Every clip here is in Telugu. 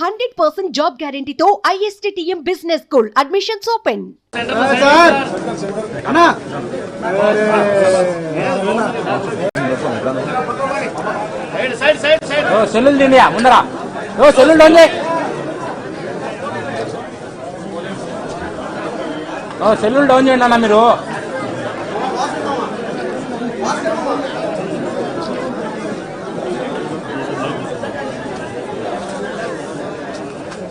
Hundred percent job గ్యారంటీతో ISTM business school. Admissions open sir అన్నా. ఓ సెల్లులు తిండి ముందర. ఓ సెల్లులు డౌన్ చేయి ఓ సెల్లులు డౌన్ చేయండి అన్న మీరు.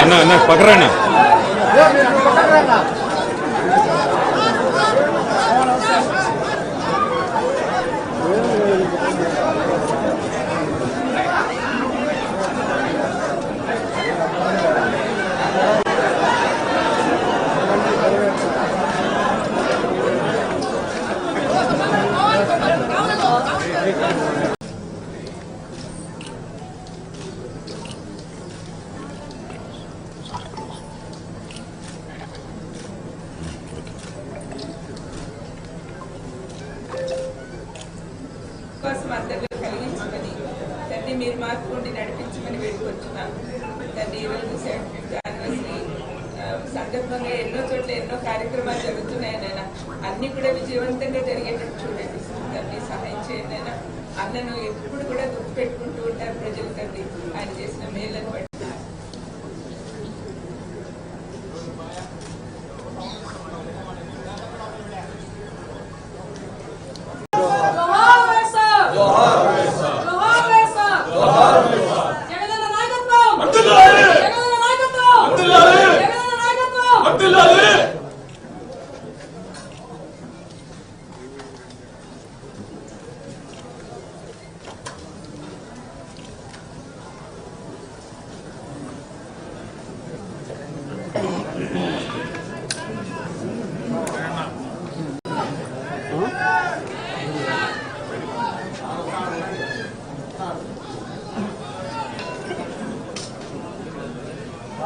అన్న అన్న పక్కరాన్న కోసం అందరిలో కలిగించమని తండ్రి మీరు మార్పు ఉండి నడిపించమని వేడుకొచ్చున్నాను తండ్రి ఈరోజు సెవెంటీన్త్ సందర్భంగా ఎన్నో చోట్ల ఎన్నో కార్యక్రమాలు జరుగుతున్నాయి నాయన అన్ని కూడా విజయవంతంగా జరిగే చూడండి తండ్రి సహాయం చేయండి నాయన అన్నను ఎప్పుడు కూడా గుర్తుపెట్టుకుంటూ ఉంటారు ప్రజలకండి ఆయన చేసిన మేళ్ళను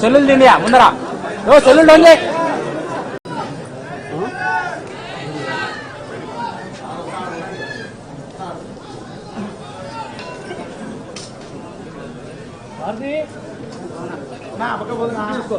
సెల్లులు తిండియా ముందరా ఓ సెల్లులు డౌన్ నా పక్క పోతున్నా తీసుకో